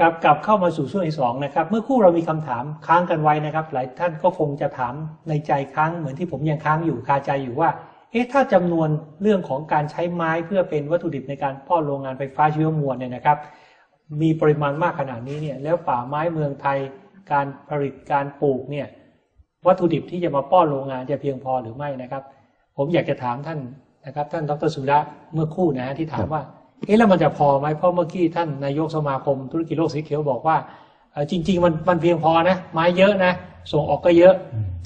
กลับกลับเข้ามาสู่ช่วงที่สองนะครับ เมื่อคู่เรามีคำถามค้างกันไว้นะครับ หลายท่านก็คงจะถามในใจค้างเหมือนที่ผมยังค้างอยู่คาใจอยู่ว่า เอ๊ะถ้าจำนวนเรื่องของการใช้ไม้เพื่อเป็นวัตถุดิบในการป้อนโรงงานไฟฟ้าชีวมวลเนี่ยนะครับ มีปริมาณมากขนาดนี้เนี่ยแล้วป่าไม้เมืองไทย การผลิตการปลูกเนี่ยวัตถุดิบที่จะมาป้อนโรงงานจะเพียงพอหรือไม่นะครับ ผมอยากจะถามท่านนะครับ ท่านดรสุระเมื่อคู่นะฮะที่ถามว่า เอ๊ะแล้วมันจะพอไหมเพราะเมื่อกี้ท่านนายกสมาคมธุรกิจโลกสีเขียวบอกว่าเอ่อจริง ๆ มันมันเพียงพอนะไม้เยอะนะส่งออกก็เยอะ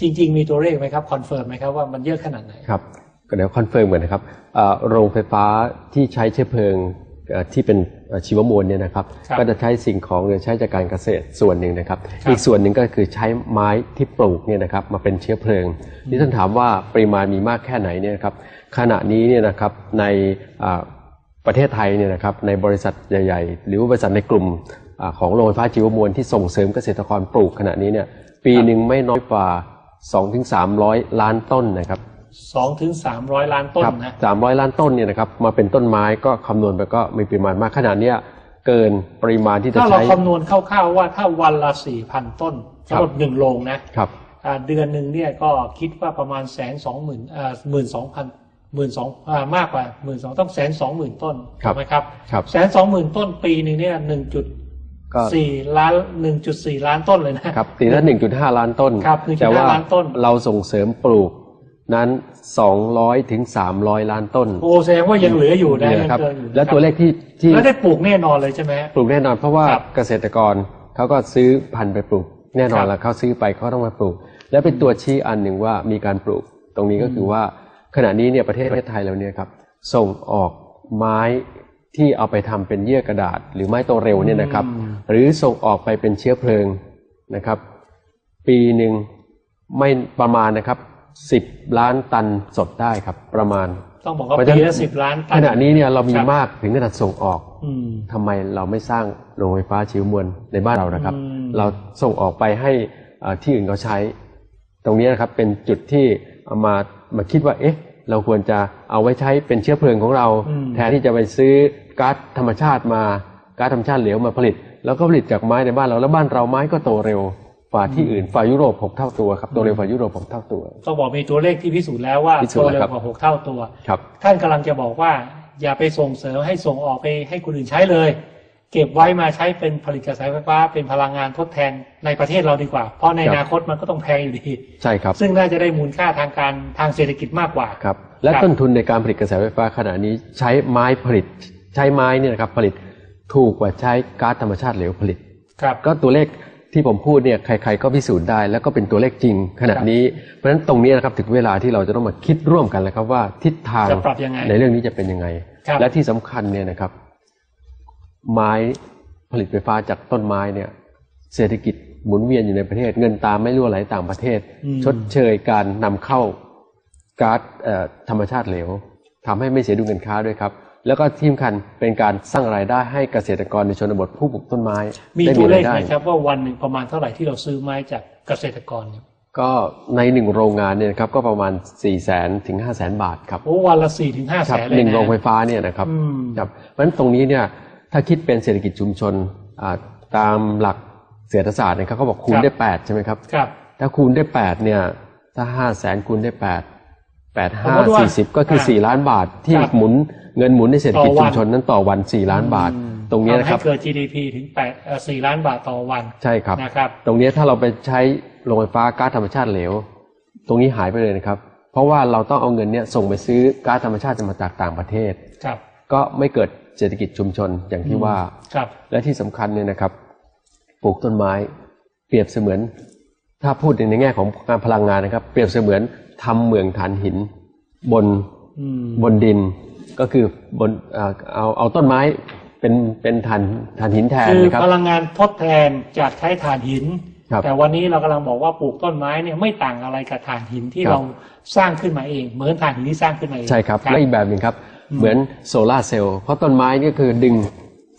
จริง ๆ มีตัวเลขไหมครับคอนเฟิร์มไหมครับว่ามันเยอะขนาดไหนครับก็เดี๋ยวคอนเฟิร์มกันนะครับเอ่อโรงไฟฟ้าที่ใช้เชื้อเพลิงเอ่อที่เป็นเอ่อชีวมวลเนี่ยนะครับครับ ก็จะใช้สิ่งของหรือใช้จากการเกษตรส่วนหนึ่งนะครับครับ อีกส่วนหนึ่งก็คือใช้ไม้ที่ปลูกเนี่ยนะครับมาเป็นเชื้อเพลิงที่ท่านถามว่าปริมาณมีมากแค่ไหนเนี่ยนะครับขณะนี้เนี่ยนะครับในอ่า ประเทศไทยเนี่ยนะครับในบริษัทใหญ่ ๆ หรือว่าบริษัทในกลุ่มอ่าของโรงไฟฟ้าชีวมวลที่ส่งเสริมเกษตรกรปลูกขณะนี้เนี่ยปีหนึ่งไม่น้อยกว่า 2-300 ล้านต้นนะครับสองถึงสามร้อยล้านต้นครับนะสามร้อยล้านต้นเนี่ยนะครับมาเป็นต้นไม้ก็คำนวณไปก็มีปริมาณมากขนาดเนี้ยเกินปริมาณที่จะถ้าเราใช้คำนวณคร่าวๆว่าถ้าวันละสี่พันต้นครัสำบหรับหนึ่งโรงนะครับอ่าเดือนหนึ่งเนี่ยก็คิดว่าประมาณแสนสองหมื่นอ่าหมื่นสองพัน หมื่นสองอ่ามากกว่าหมื่นสองต้องแสนสองหมื่นต้นครับถูกไหมครับครับแสนสองหมื่นต้นปีหนึ่งเนี่ยหนึ่งจุดก็สี่ล้านหนึ่งจุดสี่ล้านต้นเลยนะครับตีละหนึ่งจุดห้าล้านต้นครับ1.5แต่ว่าล้านต้นเราส่งเสริมปลูกนั้นสองร้อยถึงสามร้อยล้านต้น โอ้แสดงว่ายังเหลืออยู่นะเนี่ยยังครับเกินอยู่และตัวเลขที่ที่แล้วได้ปลูกแน่นอนเลยใช่ไหมฮะปลูกแน่นอนเพราะว่าครับเกษตรกรเขาก็ซื้อพันธุ์ไปปลูก แน่นอครันบแล้วเขาซื้อไปเขาต้องมาปลูก และเป็นตัวชี้อันหนึ่งว่ามีการปลูก ตรงนี้ก็คือว่า ขณะนี้เนี่ยประเทศไทยเราเนี่ยครับส่งออกไม้ที่เอาไปทำเป็นเยื่อกระดาษ หรือไม้โตเร็วเนี่ยนะครับ หรือส่งออกไปเป็นเชื้อเพลิงนะครับ ปีหนึ่งไม่ประมาณนะครับสิบล้านตันสดได้ครับ ประมาณ ต้องบอกว่าเพราะฉะนั้นปีละสิบล้านตัขณะนี้เนี่ยเรามีครับมากถึงขนาดส่งออกอืมทำไมเราไม่สร้างโรงไฟฟ้าชีวมวลในบ้านเรานะครับอืมเราส่งออกไปให้อ่าที่อื่นเขาใช้ ตรงนี้นะครับเป็นจุดที่เอามา มาคิดว่า เอ๊ะ เราควรจะเอาไว้ใช้เป็นเชื้อเพลิงของเราอืมแทนที่จะไปซื้อก๊าซธรรมชาติมาก๊าซธรรมชาติเหลวมาผลิต แล้วก็ผลิตจากไม้ในบ้านเราแล้วบ้านเราไม้ก็โตเร็วฝ่าที่อื่นฝ่ายุโรปหกเท่าตัวครับโตเร็วฝ่ายุโรปหกเท่าตัวต้องบอกมีตัวเลขที่พิสูจน์แล้วว่าพิสูโตจน์แล้วเร็วครับกว่าหกเท่าตัวครับท่านกำลังจะบอกว่าอย่าไปส่งเสริมให้ส่งออกไปให้คนอื่นใช้เลย เก็บไว้มาใช้เป็นผลิตกระแสไฟฟ้าเป็นพลังงานทดแทนในประเทศเราดีกว่า เพราะในครับอนาคตมันก็ต้องแพงอยู่ดี ใช่ครับ ซึ่งน่าจะได้มูลค่าทางการทางเศรษฐกิจมากกว่าครับ และครับต้นทุนในการผลิตกระแสไฟฟ้าขณะนี้ใช้ไม้ผลิต ใช้ไม้เนี่ยนะครับผลิตถูกกว่าใช้ก๊าซธรรมชาติเหลวผลิต ครับ ก็ตัวเลขที่ผมพูดเนี่ยใคร ๆ ก็พิสูจน์ได้ แล้วก็เป็นตัวเลขจริงขณะนี้ เพราะฉะนั้นตรงนี้นะครับถึงเวลาที่เราจะต้องมาคิดร่วมกันแล้วครับว่าทิศทางจะปรับยังไงในเรื่องนี้จะเป็นยังไงครับและที่สำคัญเนี่ยนะครับ ไม้ผลิตไฟฟ้าจากต้นไม้เนี่ย เศรษฐกิจหมุนเวียนอยู่ในประเทศ เงินตามไม่รั่วไหลต่างประเทศอืมชดเชยการนำเข้าก๊าซเอ่อธรรมชาติเหลวทำให้ไม่เสียดุลเงินค้าด้วยครับ แล้วก็ที่สำคัญเป็นการสร้างรายได้ให้เกษตรกรในชนบทผู้ปลูกต้นไม้ มีได้ตัวเลขรายได้ไหมครับว่าวันหนึ่งประมาณเท่าไหร่ที่เราซื้อไม้จากเกษตรกรเนี่ยก็ในหนึ่งโรงงานเนี่ยนะครับก็ประมาณ4ี่แสนถึงห้าแสนบาทครับโอ้วันละสี่ถึงห้าคแสรับนเลยหนึ่งนะโรงไฟฟ้าเนี่ยนะครับอืมครับเพราะฉะนั้นตรงนี้เนี่ย ถ้าคิดเป็นเศรษฐกิจชุมชนอ่าตามหลักเศรษฐศาสตร์นะครับเขาบอกคูณได้แปดใช่ไหมครับครับ ถ้าคูณได้แปดเนี่ย ถ้าห้าแสนคูณได้แปดแปดห้าสมมุติว่าสี่สิบก็คืออ่าสี่ล้านบาทที่ครับหมุนเงินหมุนในเศรษฐกิจต่อวันชุมชนนั้นต่อวันสี่ล้านบาท ตรงนี้นะคทำรับให้เกิด GDP ถึงแปดเอ่อสี่ล้านบาทต่อวันใช่ครับนะครับ ตรงนี้ถ้าเราไปใช้โรงไฟฟ้าก๊าซธรรมชาติเหลว ตรงนี้หายไปเลยนะครับ เพราะว่าเราต้องเอาเงินเนี่ยส่งไปซื้อก๊าซธรรมชาติมาจากต่างประเทศครับก็ไม่เกิด เศรษฐกิจชุมชนอย่างที่ว่าครับ และที่สำคัญเนี่ยนะครับ ปลูกต้นไม้ เปรียบเสมือน ถ้าพูดในแง่ของการพลังงานนะครับ เปรียบเสมือนทำเมืองฐานหิน บนอืมบนดิน ก็คือบนเอ่อเอาเอาต้นไม้เป็นเป็นฐานฐานหินแทนคือนะครับพลังงานทดแทนจากใช้ถ่านหินครับแต่วันนี้เรากำลังบอกว่าปลูกต้นไม้เนี่ยไม่ต่างอะไรกับถ่านหินที่ครับเราสร้างขึ้นมาเอง เหมือนถ่านหินที่สร้างขึ้นมาเองใช่ครับและอีกแบบหนึ่งครับ เหมือนโซลาร์เซลล์เพราะต้นไม้นี่คือดึง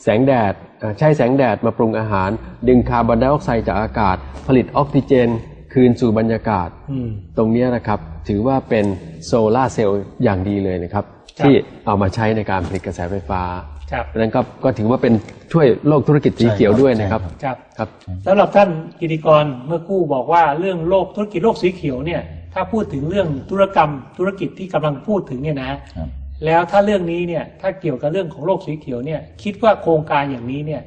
แสงแดดเอ่อใช้แสงแดดมาปรุงอาหาร ดึงคาร์บอนไดออกไซด์จากอากาศ ผลิตออกซิเจน คืนสู่บรรยากาศอืมตรงเนี้ยนะครับ ถือว่าเป็นโซลาร์เซลล์อย่างดีเลยนะครับครับ ที่เอามาใช้ในการผลิตกระแสไฟฟ้าครับดังนั้นก็ก็ถือว่าเป็นช่วยโลกธุรกิจสีเขียวด้วยนะครับครับครับสำหรับท่านกิติกรเมื่อกู้บอกว่าเรื่องโลกธุรกิจโลกสีเขียวเนี่ยถ้าพูดถึงเรื่องธุรกรรมธุรกิจที่กำลังพูดถึงเนี่ยนะครับ แล้วถ้าเรื่องนี้เนี่ยถ้าเกี่ยวกับเรื่องของโลกสีเขียวเนี่ยคิดว่าโครงการอย่างนี้เนี่ย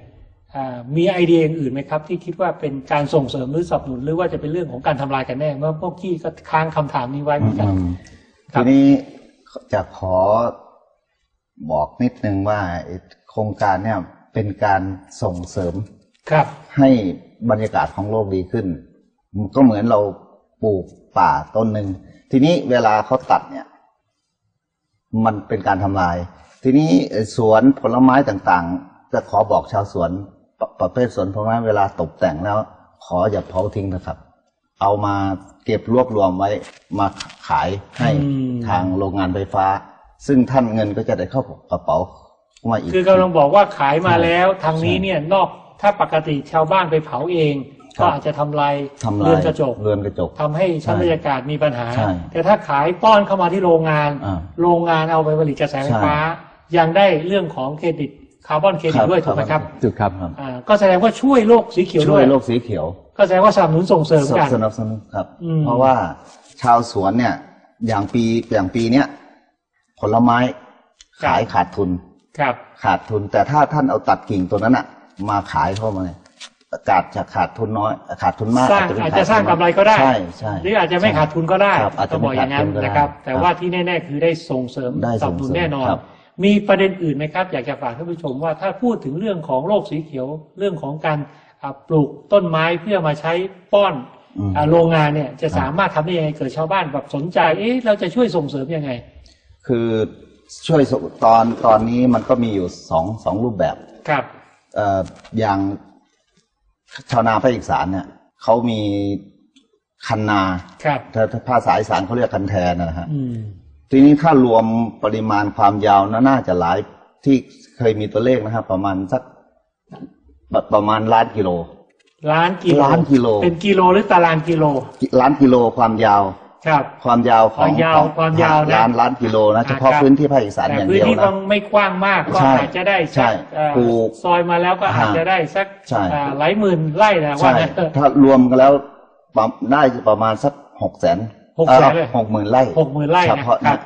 อ่ามีไอเดียอย่างอื่นไหมครับ ที่คิดว่าเป็นการส่งเสริมหรือสนับสนุนหรือว่าจะเป็นเรื่องของการทำลายกันแน่เมื่อพวกกี้ก็ค้างคำถามนี้ไว้เหมือนกันอืมครัทีบนี้จะขอบอกนิดนึงว่าไอ้โครงการเนี่ยเป็นการส่งเสริมครับ ให้บรรยากาศของโลกดีขึ้น ก็เหมือนเราปลูกป่าต้นหนึ่งทีนี้เวลาเขาตัดเนี่ย มันเป็นการทำลาย ทีนี้เอ่อสวนผลไม้ต่างๆ จะขอบอกชาวสวนปประเภทสวนผลไม้เวลาตกแต่งแล้ว ขออย่าเผาทิ้งนะครับ เอามาเก็บรวบรวมไว้มาขายให้อืมทางโรงงานไฟฟ้า ซึ่งท่านเงินก็จะได้เข้ากระเป๋ามาอีกคือกำลังบอกว่าขายมาใช่แล้วทางนี้เนี่ยนอกถ้าปกติชาวบ้านไปเผาเองครับ ก็อาจจะทำลายทำลายเรือนกระจกเรือนกระจกทำให้ชั้นใช่บรรยากาศมีปัญหาใช่แต่ถ้าขายป้อนเข้ามาที่โรงงานอ่าโรงงานเอาไปผลิตกระแสไฟฟ้า ยังได้เรื่องของเครดิตคาร์บอนเครดิตครับด้วยถูกไหมครับถูกครับครับอ่าก็แสดงว่าช่วยโลกสีเขียวช่ด้ววยยโลกสีเขียว ก็แสดงว่าสนับสนุนส่งเสริมกันสนับสนุนครับอืมเพราะว่าชาวสวนเนี่ยอย่างปีอย่างปีเนี้ยผลไม้ขายขาดทุนครับ ขาดทุนแต่ถ้าท่านเอาตัดกิ่งตัวนั้นอะมาขายเข้ามาเนี่ยอา กาศจะขาดทุนน้อย ขาดทุนมาก สร้างเป็นอาจขดจะสร้างทุนกำไรก็ได้ใช่ใช่หรืออาจจะไม่ขาดทุนก็ได้ครับอาจจะก็บอกอย่างนั้นไม่ขาดทุนก็ได้นะครับ แต่ครับว่าที่แน่ ๆ คือได้ส่งเสริมได้สนับสนุนแน่นอนครับมีประเด็นอื่นไหมครับ อยากจะฝากท่านผู้ชมว่าถ้าพูดถึงเรื่องของโลกสีเขียวเรื่องของการอ่าปลูกต้นไม้เพื่อมาใช้ป้อนอืมอ่าโรงงานเนี่ยจะสามารถทำได้ยังไงเกิดชาวบ้านแบบสนใจเอ๊ะเราจะช่วยส่งเสริมยังไง คือช่วยส่งตอนตอนนี้มันก็มีอยู่สองสองรูปแบบครับเอ่ออย่าง ชาวนาภาคอีสานเนี่ยเขามีคันนาครับถ้าถ้าภาษาอีสานเขาเรียกคันแทนนะฮะอืมทีนี้ถ้ารวมปริมาณความยาวนะน่าจะหลายที่เคยมีตัวเลขนะครับประมาณสักประประมาณล้านกิโลล้านกิโลล้านกิโล เป็นกิโลหรือตารางกิโล ล้านกิโลความยาว ครับความยาวของความยาวของความยาวนะล้านล้านกิโลนะเฉพาะครับพื้นที่ภาคอีสานแต่อย่างพื้นเดียวที่นะมันไม่กว้างมากก็ใช่อาจจะได้ใช่สักเอ่อปลูกซอยมาแล้วก็อาจอ่าจะได้สักใช่อ่าหลายหมื่นไร่นะว่าใช่งั้นเถอะถ้ารวมกันแล้วประได้ประมาณสักหกแสนหกแสนเลยหกหมื่นไร่หกหมื่นไร่เฉนะพาะครันะบ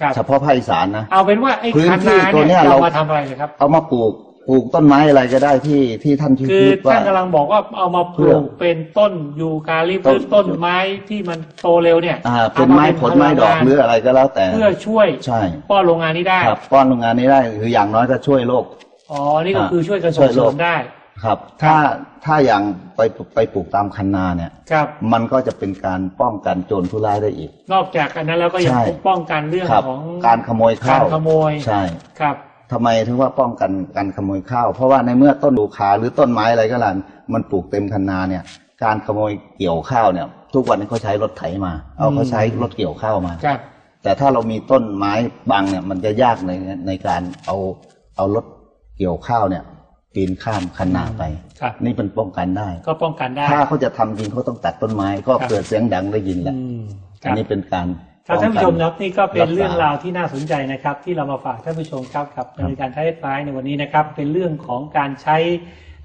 ครับเฉพาะภาคอีสานนะเอาเป็นว่าไอ้พื้นคันที่นาตัวเนี้เนี่ยยเราเรามาทำอะไรนะครับเอามาปลูก ปลูกต้นไม้อะไรก็ได้ที่ที่ท่านคิดคือว่าท่านกำลังบอกว่าเอามาปเพื่ลูอกเป็นต้นยูคาลิปต้ตันสต้นไม้ที่มันโตเร็วเนี่ยอ่าเป็นไม้ผลไม้ดอกหรืออะไรก็แล้วแต่ เพื่อช่วยใช่ป้อนโรงงานนี้ได้ครับป้อนโรงงานนี้ได้คืออย่างน้อยก็ช่วยโลกอ๋อนี่ก็อ่าคือช่วยกันช่ส่วงยเสโลริกมได้ครับ ถ้าถ้าอย่างไปไปปลูกตามคันนาเนี่ยครับมันก็จะเป็นการป้องกันโจรผู้ร้ายได้อีก นอกจากอันนั้นแล้วก็ยังใช่ป้องกันเรื่องครับของการขโมยข้าวการขโมยใช่ครับ ทำไมถึงว่าป้องกันการขโมยข้าว เพราะว่าในเมื่อต้นดูขาหรือต้นไม้อะไรก็แล้วมันปลูกเต็มคันนาเนี่ย การขโมยเกี่ยวข้าวเนี่ย ทุกวันนี้เขาใช้รถไถมา เอาเขาใช้รถเกี่ยวข้าวมาครับแต่ถ้าเรามีต้นไม้บังเนี่ยมันจะยากในในการเอาเอารถเกี่ยวข้าวเนี่ยปีนข้ามคันนาไปครับนี่เป็นป้องกันได้ ก็ป้องกันได้ ถ้าเขาจะทำจริงเขาต้องตัดต้นไม้ ก็ครับเกิดเสียงดังได้ยินแหละอืมคอัรันบนี้เป็นการ ครับท่านผู้ชมป้องคกัรับนี่ก็เป็นรักษาเรื่องราวที่น่าสนใจนะครับ ที่เรามาฝากท่านผู้ชมครับกับในการท้ายฟ้ายในวันนี้นะครับ เป็นเรื่องของการใช้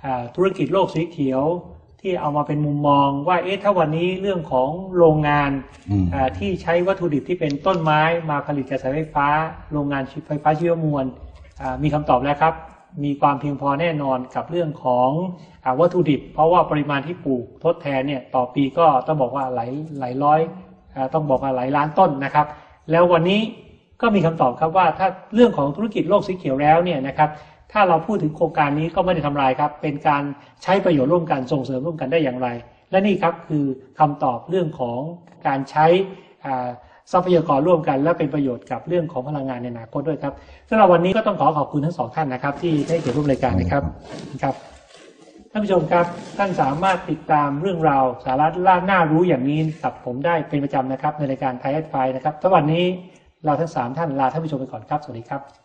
อ่าธุรกิจโลกสีเขียว ที่เอามาเป็นมุมมองว่าเอ๊ะถ้าวันนี้เรื่องของโรงงานอืมอ่าที่ใช้วัตถุดิบที่เป็นต้นไม้มาผลิตกระแสไฟฟ้า โรงงานไฟฟ้าชีวมวลอ่ามีคำตอบแล้วครับ มีความเพียงพอแน่นอนกับเรื่องของอาวัตถุดิบ เพราะว่าปริมาณที่ปลูกทดแทนเนี่ยต่อปีก็ต้องบอกว่าหลายหลายร้อยอา ต้องบอกว่าหลายล้านต้นนะครับ แล้ววันนี้ก็มีคำตอบครับว่าถ้าเรื่องของธุรกิจโลกสีเขียวแล้วเนี่ยนะครับถ้าเราพูดถึงโครงการนี้ก็ไม่ได้ทำลายครับ เป็นการใช้ประโยชน์ร่วมกันส่งเสริมร่วมกันได้อย่างไร และนี่ครับคือคำตอบเรื่องของการใช้ทรัพยากรร่วมกัน และเป็นประโยชน์กับเรื่องของพลังงานในอนาคตด้วยครับสำหรับวันนี้ก็ต้องขอขอบคุณทั้งสองท่านนะครับ ที่ได้เกี่ยวร่วมรายการนะครับครับ ท่านผู้ชมครับ ท่านสามารถติดตามเรื่องราวสาระล่าน่ารู้อย่างนี้กับผมได้เป็นประจำนะครับ ในรายการไทยแอดไฟนะครับสวันนี้เราทั้งสามท่านลาท่านผู้ชมไปก่อนครับ สวัสดีครับ